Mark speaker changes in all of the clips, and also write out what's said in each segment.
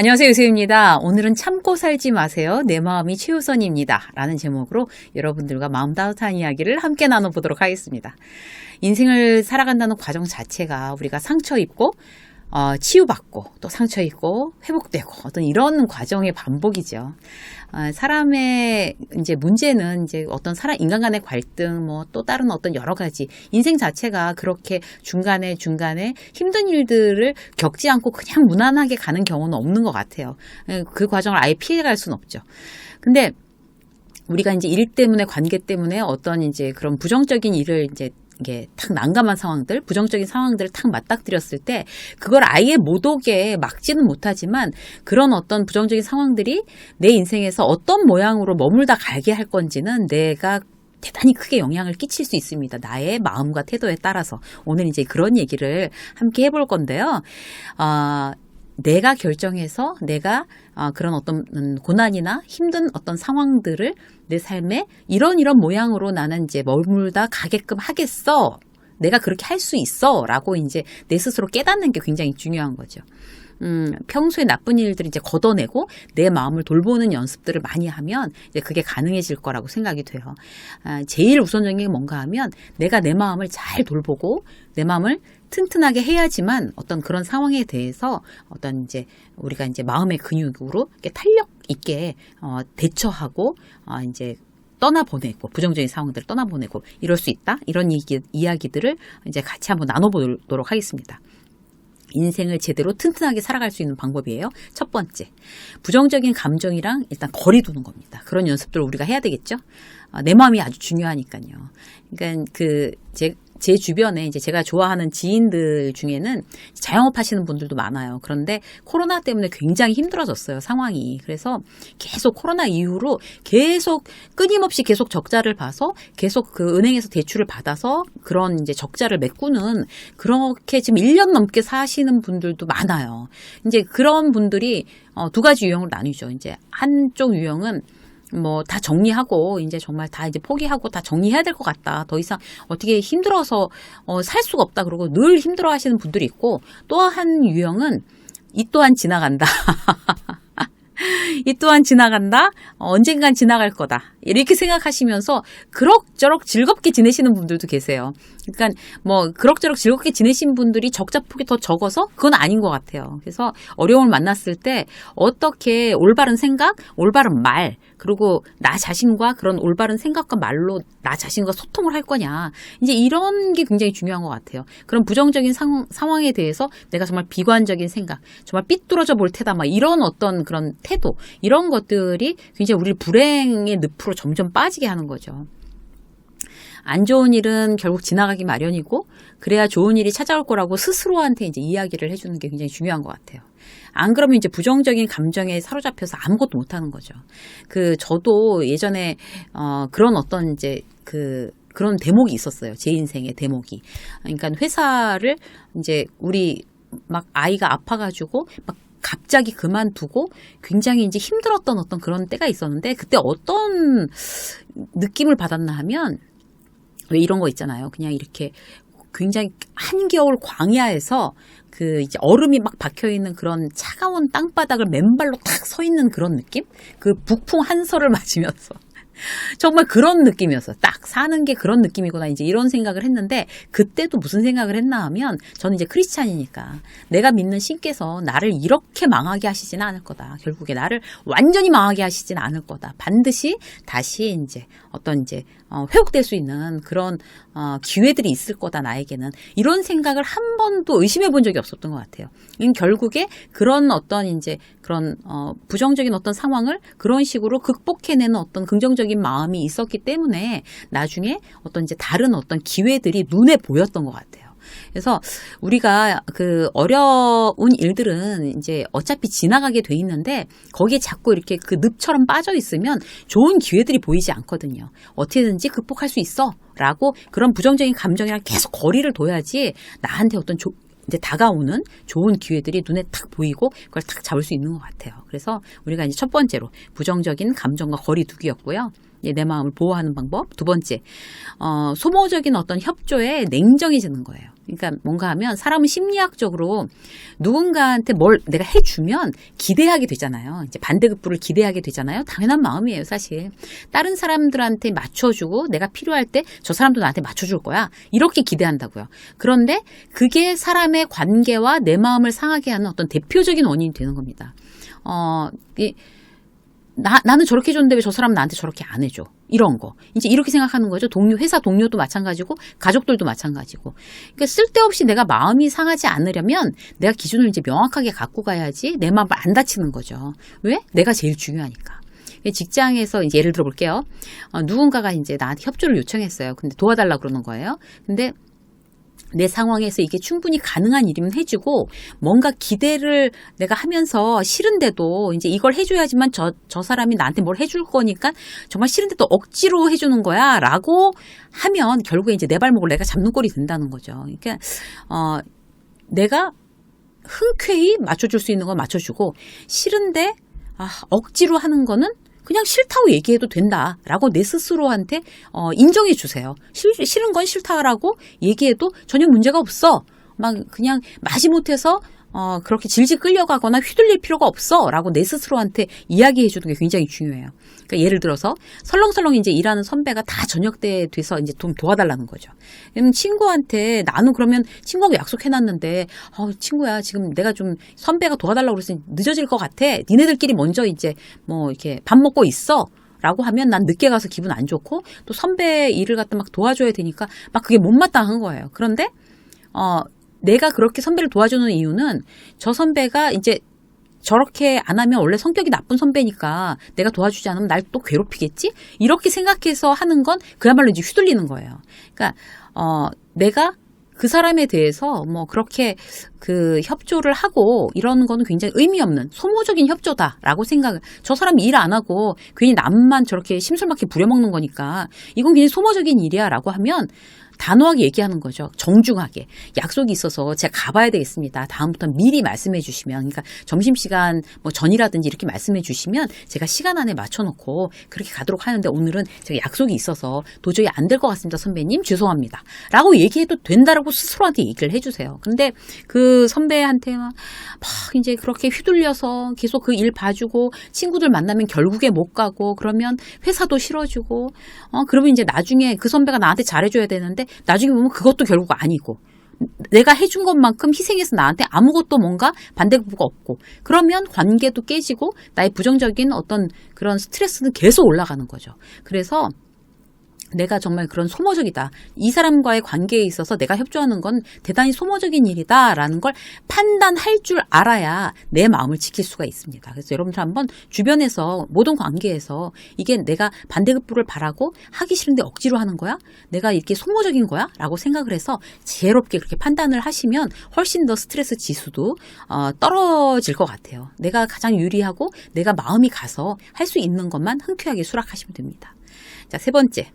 Speaker 1: 안녕하세요. 유세입니다. 오늘은 참고 살지 마세요. 내 마음이 최우선입니다. 라는 제목으로 여러분들과 마음 따뜻한 이야기를 함께 나눠보도록 하겠습니다. 인생을 살아간다는 과정 자체가 우리가 상처 입고 어, 치유받고 또 상처 입고 회복되고 어떤 이런 과정의 반복이죠. 어, 사람의 이제 문제는 이제 어떤 사람 인간 간의 갈등 뭐 또 다른 어떤 여러 가지 인생 자체가 그렇게 중간에 중간에 힘든 일들을 겪지 않고 그냥 무난하게 가는 경우는 없는 것 같아요. 예, 그 과정을 아예 피해갈 수는 없죠. 근데 우리가 이제 일 때문에 관계 때문에 어떤 이제 그런 부정적인 일을 이제 이게 탁 난감한 상황들, 부정적인 상황들을 탁 맞닥뜨렸을 때 그걸 아예 못 오게 막지는 못하지만 그런 어떤 부정적인 상황들이 내 인생에서 어떤 모양으로 머물다 갈게 할 건지는 내가 대단히 크게 영향을 끼칠 수 있습니다. 나의 마음과 태도에 따라서. 오늘 이제 그런 얘기를 함께 해볼 건데요. 어, 내가 결정해서 내가 어, 그런 어떤 음, 고난이나 힘든 어떤 상황들을 내 삶에 이런 이런 모양으로 나는 이제 머물다 가게끔 하겠어. 내가 그렇게 할 수 있어. 라고 이제 내 스스로 깨닫는 게 굉장히 중요한 거죠. 음, 평소에 나쁜 일들을 이제 걷어내고 내 마음을 돌보는 연습들을 많이 하면 이제 그게 가능해질 거라고 생각이 돼요. 아, 제일 우선적인 게 뭔가 하면 내가 내 마음을 잘 돌보고 내 마음을 튼튼하게 해야지만 어떤 그런 상황에 대해서 어떤 이제 우리가 이제 마음의 근육으로 이렇게 탄력 있게 어, 대처하고 어, 이제 떠나보내고 부정적인 상황들을 떠나보내고 이럴 수 있다 이런 얘기, 이야기들을 이제 같이 한번 나눠보도록 하겠습니다. 인생을 제대로 튼튼하게 살아갈 수 있는 방법이에요. 첫 번째, 부정적인 감정이랑 일단 거리 두는 겁니다. 그런 연습들을 우리가 해야 되겠죠. 아, 내 마음이 아주 중요하니까요. 그러니까 그 제 제 주변에 이제 제가 좋아하는 지인들 중에는 자영업 하시는 분들도 많아요. 그런데 코로나 때문에 굉장히 힘들어졌어요, 상황이. 그래서 계속 코로나 이후로 계속 끊임없이 계속 적자를 봐서 계속 그 은행에서 대출을 받아서 그런 이제 적자를 메꾸는 그렇게 지금 1년 넘게 사시는 분들도 많아요. 이제 그런 분들이 어, 두 가지 유형으로 나뉘죠. 이제 한쪽 유형은 뭐 다 정리하고 이제 정말 다 이제 포기하고 다 정리해야 될 것 같다. 더 이상 어떻게 힘들어서 어, 살 수가 없다. 그러고 늘 힘들어 하시는 분들이 있고 또 한 유형은 이 또한 지나간다. 이 또한 지나간다. 어, 언젠간 지나갈 거다. 이렇게 생각하시면서 그럭저럭 즐겁게 지내시는 분들도 계세요. 그러니까 뭐 그럭저럭 즐겁게 지내신 분들이 적자 폭이 더 적어서 그건 아닌 것 같아요. 그래서 어려움을 만났을 때 어떻게 올바른 생각, 올바른 말, 그리고 나 자신과 그런 올바른 생각과 말로 나 자신과 소통을 할 거냐. 이제 이런 게 굉장히 중요한 것 같아요. 그런 부정적인 상, 상황에 대해서 내가 정말 비관적인 생각, 정말 삐뚤어져 볼 테다. 막 이런 어떤 그런 태도, 이런 것들이 굉장히 우리를 불행의 늪으로 점점 빠지게 하는 거죠. 안 좋은 일은 결국 지나가기 마련이고 그래야 좋은 일이 찾아올 거라고 스스로한테 이제 이야기를 해주는 게 굉장히 중요한 것 같아요. 안 그러면 이제 부정적인 감정에 사로잡혀서 아무것도 못 하는 거죠. 그 저도 예전에 어 그런 어떤 이제 그 그런 대목이 있었어요. 제 인생의 대목이. 그러니까 회사를 이제 우리 막 아이가 아파가지고 막 갑자기 그만두고 굉장히 이제 힘들었던 어떤 그런 때가 있었는데 그때 어떤 느낌을 받았나 하면 왜 이런 거 있잖아요. 그냥 이렇게 굉장히 한겨울 광야에서 그 이제 얼음이 막 박혀 있는 그런 차가운 땅바닥을 맨발로 탁 서 있는 그런 느낌? 그 북풍 한설을 맞으면서 정말 그런 느낌이었어요. 딱 사는 게 그런 느낌이구나. 이제 이런 생각을 했는데 그때도 무슨 생각을 했나 하면 저는 이제 크리스찬이니까 내가 믿는 신께서 나를 이렇게 망하게 하시지는 않을 거다. 결국에 나를 완전히 망하게 하시지는 않을 거다. 반드시 다시 이제 어떤 이제 어, 회복될 수 있는 그런 어, 기회들이 있을 거다 나에게는 이런 생각을 한 번도 의심해 본 적이 없었던 것 같아요. 결국에 그런 어떤 이제 그런 어, 부정적인 어떤 상황을 그런 식으로 극복해내는 어떤 긍정적인 마음이 있었기 때문에 나중에 어떤 이제 다른 어떤 기회들이 눈에 보였던 것 같아요. 그래서 우리가 그 어려운 일들은 이제 어차피 지나가게 돼 있는데 거기에 자꾸 이렇게 그 늪처럼 빠져 있으면 좋은 기회들이 보이지 않거든요. 어떻게든지 극복할 수 있어. 라고 그런 부정적인 감정이랑 계속 거리를 둬야지 나한테 어떤 조, 이제 다가오는 좋은 기회들이 눈에 탁 보이고 그걸 탁 잡을 수 있는 것 같아요. 그래서 우리가 이제 첫 번째로 부정적인 감정과 거리 두기였고요. 이제 내 마음을 보호하는 방법. 두 번째, 어, 소모적인 어떤 협조에 냉정해지는 거예요. 그러니까 뭔가 하면 사람은 심리학적으로 누군가한테 뭘 내가 해주면 기대하게 되잖아요. 이제 반대급부를 기대하게 되잖아요. 당연한 마음이에요, 사실. 다른 사람들한테 맞춰주고 내가 필요할 때 저 사람도 나한테 맞춰줄 거야. 이렇게 기대한다고요. 그런데 그게 사람의 관계와 내 마음을 상하게 하는 어떤 대표적인 원인이 되는 겁니다. 어, 이, 나, 나는 저렇게 해줬는데 왜 저 사람은 나한테 저렇게 안 해줘? 이런 거. 이제 이렇게 생각하는 거죠. 동료, 회사 동료도 마찬가지고, 가족들도 마찬가지고. 그러니까 쓸데없이 내가 마음이 상하지 않으려면 내가 기준을 이제 명확하게 갖고 가야지 내 마음을 안 다치는 거죠. 왜? 내가 제일 중요하니까. 직장에서 이제 예를 들어 볼게요. 어, 누군가가 이제 나한테 협조를 요청했어요. 근데 도와달라 그러는 거예요. 근데 내 상황에서 이게 충분히 가능한 일이면 해주고 뭔가 기대를 내가 하면서 싫은데도 이제 이걸 해줘야지만 저, 저 사람이 나한테 뭘 해줄 거니까 정말 싫은데도 억지로 해주는 거야 라고 하면 결국에 이제 내 발목을 내가 잡는 꼴이 된다는 거죠. 그러니까, 어, 내가 흔쾌히 맞춰줄 수 있는 건 맞춰주고 싫은데 아, 억지로 하는 거는 그냥 싫다고 얘기해도 된다라고 내 스스로한테 어, 인정해 주세요. 싫, 싫은 건 싫다라고 얘기해도 전혀 문제가 없어. 막 그냥 마지 못해서 어, 그렇게 질질 끌려가거나 휘둘릴 필요가 없어. 라고 내 스스로한테 이야기해 주는 게 굉장히 중요해요. 그러니까 예를 들어서 설렁설렁 이제 일하는 선배가 다 저녁 때 돼서 이제 좀 도와달라는 거죠. 그럼 친구한테 나는 그러면 친구하고 약속해 놨는데, 어, 친구야, 지금 내가 좀 선배가 도와달라고 그랬으니 늦어질 것 같아. 니네들끼리 먼저 이제 뭐 이렇게 밥 먹고 있어. 라고 하면 난 늦게 가서 기분 안 좋고 또 선배 일을 갖다 막 도와줘야 되니까 막 그게 못마땅한 거예요. 그런데 어 내가 그렇게 선배를 도와주는 이유는 저 선배가 이제 저렇게 안 하면 원래 성격이 나쁜 선배니까 내가 도와주지 않으면 날 또 괴롭히겠지? 이렇게 생각해서 하는 건 그야말로 이제 휘둘리는 거예요. 그러니까, 어, 내가 그 사람에 대해서 뭐 그렇게 그 협조를 하고 이런 거는 굉장히 의미 없는 소모적인 협조다라고 생각을 저 사람이 일 안 하고 괜히 남만 저렇게 심술맞게 부려먹는 거니까 이건 굉장히 소모적인 일이야라고 하면 단호하게 얘기하는 거죠. 정중하게. 약속이 있어서 제가 가봐야 되겠습니다. 다음부터는 미리 말씀해 주시면, 그러니까 점심시간 뭐 전이라든지 이렇게 말씀해 주시면 제가 시간 안에 맞춰놓고 그렇게 가도록 하는데 오늘은 제가 약속이 있어서 도저히 안 될 것 같습니다. 선배님, 죄송합니다. 라고 얘기해도 된다라고 스스로한테 얘기를 해주세요. 근데 그 선배한테 막, 막 이제 그렇게 휘둘려서 계속 그 일 봐주고 친구들 만나면 결국에 못 가고 그러면 회사도 싫어지고, 어, 그러면 이제 나중에 그 선배가 나한테 잘해줘야 되는데 나중에 보면 그것도 결국 아니고 내가 해준 것만큼 희생해서 나한테 아무것도 뭔가 반대급부가 없고 그러면 관계도 깨지고 나의 부정적인 어떤 그런 스트레스는 계속 올라가는 거죠. 그래서 내가 정말 그런 소모적이다. 이 사람과의 관계에 있어서 내가 협조하는 건 대단히 소모적인 일이다라는 걸 판단할 줄 알아야 내 마음을 지킬 수가 있습니다. 그래서 여러분들 한번 주변에서 모든 관계에서 이게 내가 반대급부를 바라고 하기 싫은데 억지로 하는 거야? 내가 이렇게 소모적인 거야? 라고 생각을 해서 지혜롭게 그렇게 판단을 하시면 훨씬 더 스트레스 지수도 어, 떨어질 것 같아요. 내가 가장 유리하고 내가 마음이 가서 할 수 있는 것만 흔쾌하게 수락하시면 됩니다. 자, 세 번째.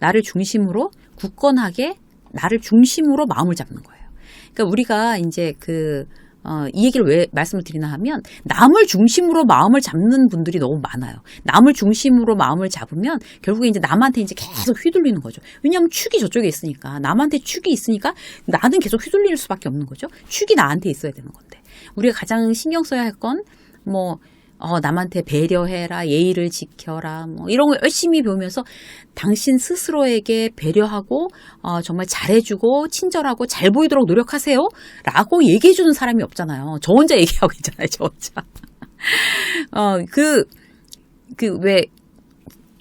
Speaker 1: 나를 중심으로 굳건하게 나를 중심으로 마음을 잡는 거예요. 그러니까 우리가 이제 그 어, 이 얘기를 왜 말씀을 드리나 하면 남을 중심으로 마음을 잡는 분들이 너무 많아요. 남을 중심으로 마음을 잡으면 결국에 이제 남한테 이제 계속 휘둘리는 거죠. 왜냐하면 축이 저쪽에 있으니까 남한테 축이 있으니까 나는 계속 휘둘릴 수밖에 없는 거죠. 축이 나한테 있어야 되는 건데 우리가 가장 신경 써야 할 건 뭐 어, 남한테 배려해라, 예의를 지켜라, 뭐, 이런 거 열심히 배우면서 당신 스스로에게 배려하고, 어, 정말 잘해주고, 친절하고, 잘 보이도록 노력하세요. 라고 얘기해주는 사람이 없잖아요. 저 혼자 얘기하고 있잖아요, 저 혼자. 어, 그, 그, 왜,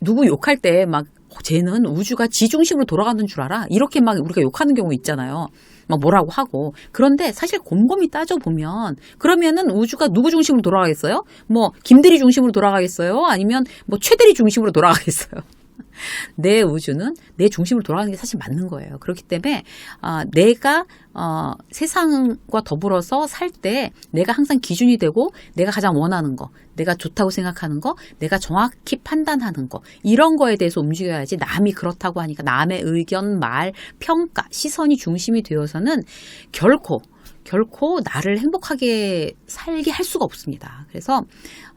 Speaker 1: 누구 욕할 때 막, 어, 쟤는 우주가 지 중심으로 돌아가는 줄 알아? 이렇게 막 우리가 욕하는 경우 있잖아요. 막 뭐라고 하고. 그런데 사실 곰곰이 따져보면 그러면은 우주가 누구 중심으로 돌아가겠어요? 뭐 김대리 중심으로 돌아가겠어요? 아니면 뭐 최대리 중심으로 돌아가겠어요? 내 우주는 내 중심으로 돌아가는 게 사실 맞는 거예요. 그렇기 때문에 어, 내가 어, 세상과 더불어서 살 때 내가 항상 기준이 되고 내가 가장 원하는 거, 내가 좋다고 생각하는 거, 내가 정확히 판단하는 거 이런 거에 대해서 움직여야지 남이 그렇다고 하니까 남의 의견, 말, 평가, 시선이 중심이 되어서는 결코 결코 나를 행복하게 살게 할 수가 없습니다. 그래서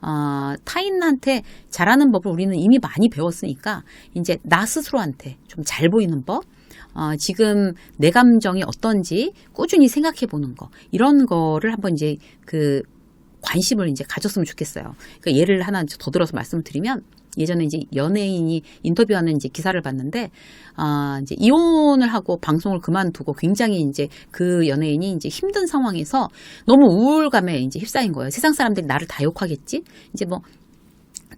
Speaker 1: 어, 타인한테 잘하는 법을 우리는 이미 많이 배웠으니까 이제 나 스스로한테 좀 잘 보이는 법, 어, 지금 내 감정이 어떤지 꾸준히 생각해 보는 거 이런 거를 한번 이제 그 관심을 이제 가졌으면 좋겠어요. 그러니까 예를 하나 더 들어서 말씀을 드리면 예전에 이제 연예인이 인터뷰하는 이제 기사를 봤는데 아 이제 이혼을 하고 방송을 그만두고 굉장히 이제 그 연예인이 이제 힘든 상황에서 너무 우울감에 이제 휩싸인 거예요. 세상 사람들이 나를 다 욕하겠지. 이제 뭐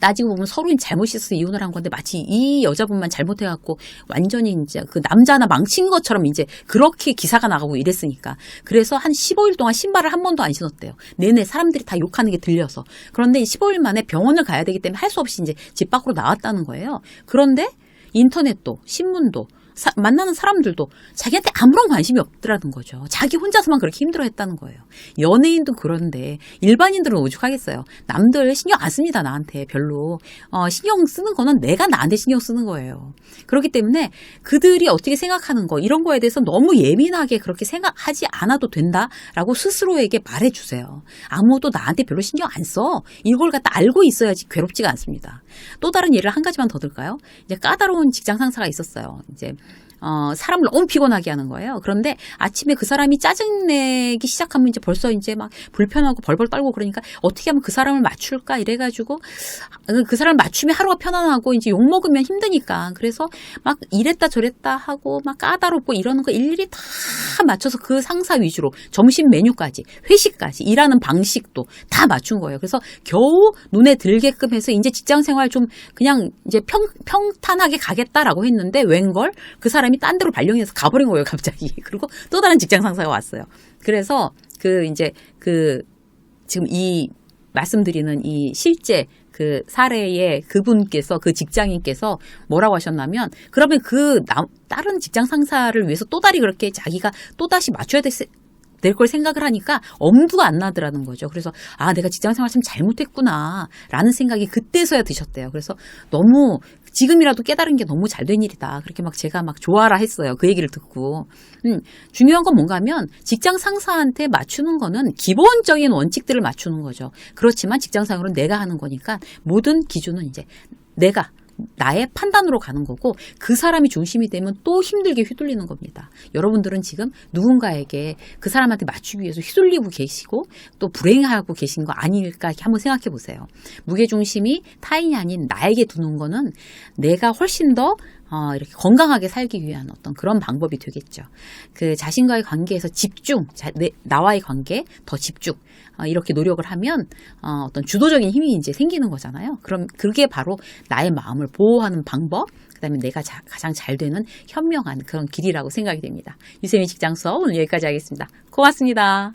Speaker 1: 따지고 보면 서로인 잘못이 있어서 이혼을 한 건데 마치 이 여자분만 잘못해갖고 완전히 이제 그 남자 하나 망친 것처럼 이제 그렇게 기사가 나가고 이랬으니까. 그래서 한 15일 동안 신발을 한 번도 안 신었대요. 내내 사람들이 다 욕하는 게 들려서. 그런데 15일 만에 병원을 가야 되기 때문에 할 수 없이 이제 집 밖으로 나왔다는 거예요. 그런데 인터넷도 신문도 사- 만나는 사람들도 자기한테 아무런 관심이 없더라는 거죠. 자기 혼자서만 그렇게 힘들어했다는 거예요. 연예인도 그런데 일반인들은 오죽하겠어요. 남들 신경 안 씁니다 나한테 별로. 어, 신경 쓰는 거는 내가 나한테 신경 쓰는 거예요. 그렇기 때문에 그들이 어떻게 생각하는 거 이런 거에 대해서 너무 예민하게 그렇게 생각하지 않아도 된다라고 스스로에게 말해주세요. 아무도 나한테 별로 신경 안 써. 이걸 갖다 알고 있어야지 괴롭지가 않습니다. 또 다른 예를 한 가지만 더 들까요? 이제 까다로운 직장 상사가 있었어요. 이제 어, 사람을 너무 피곤하게 하는 거예요. 그런데 아침에 그 사람이 짜증내기 시작하면 이제 벌써 이제 막 불편하고 벌벌 떨고 그러니까 어떻게 하면 그 사람을 맞출까 이래가지고 그 사람을 맞추면 하루가 편안하고 이제 욕 먹으면 힘드니까 그래서 막 이랬다 저랬다 하고 막 까다롭고 이러는 거 일일이 다 맞춰서 그 상사 위주로 점심 메뉴까지 회식까지 일하는 방식도 다 맞춘 거예요. 그래서 겨우 눈에 들게끔 해서 이제 직장 생활 좀 그냥 이제 평, 평탄하게 가겠다라고 했는데 웬걸 그 사람이 딴 데로 발령해서 가버린 거예요, 갑자기. 그리고 또 다른 직장 상사가 왔어요. 그래서 그 이제 그 지금 이 말씀드리는 이 실제 그 사례의 그분께서 그 직장인께서 뭐라고 하셨냐면 그러면 그 남, 다른 직장 상사를 위해서 또 다리 그렇게 자기가 또 다시 맞춰야 될 될걸 생각을 하니까 엄두가 안 나더라는 거죠. 그래서 아 내가 직장 생활 참 잘못했구나라는 생각이 그때서야 드셨대요. 그래서 너무 지금이라도 깨달은 게 너무 잘 된 일이다. 그렇게 막 제가 막 좋아라 했어요. 그 얘기를 듣고. 음, 중요한 건 뭔가 하면 직장 상사한테 맞추는 거는 기본적인 원칙들을 맞추는 거죠. 그렇지만 직장 상으로는 내가 하는 거니까 모든 기준은 이제 내가 나의 판단으로 가는 거고 그 사람이 중심이 되면 또 힘들게 휘둘리는 겁니다. 여러분들은 지금 누군가에게 그 사람한테 맞추기 위해서 휘둘리고 계시고 또 불행하고 계신 거 아닐까 이렇게 한번 생각해 보세요. 무게 중심이 타인이 아닌 나에게 두는 거는 내가 훨씬 더 어, 이렇게 건강하게 살기 위한 어떤 그런 방법이 되겠죠. 그 자신과의 관계에서 집중, 자, 내, 나와의 관계 더 집중, 어, 이렇게 노력을 하면 어, 어떤 주도적인 힘이 이제 생기는 거잖아요. 그럼 그게 바로 나의 마음을 보호하는 방법, 그다음에 내가 자, 가장 잘 되는 현명한 그런 길이라고 생각이 됩니다. 유세미 직장 수업 오늘 여기까지 하겠습니다. 고맙습니다.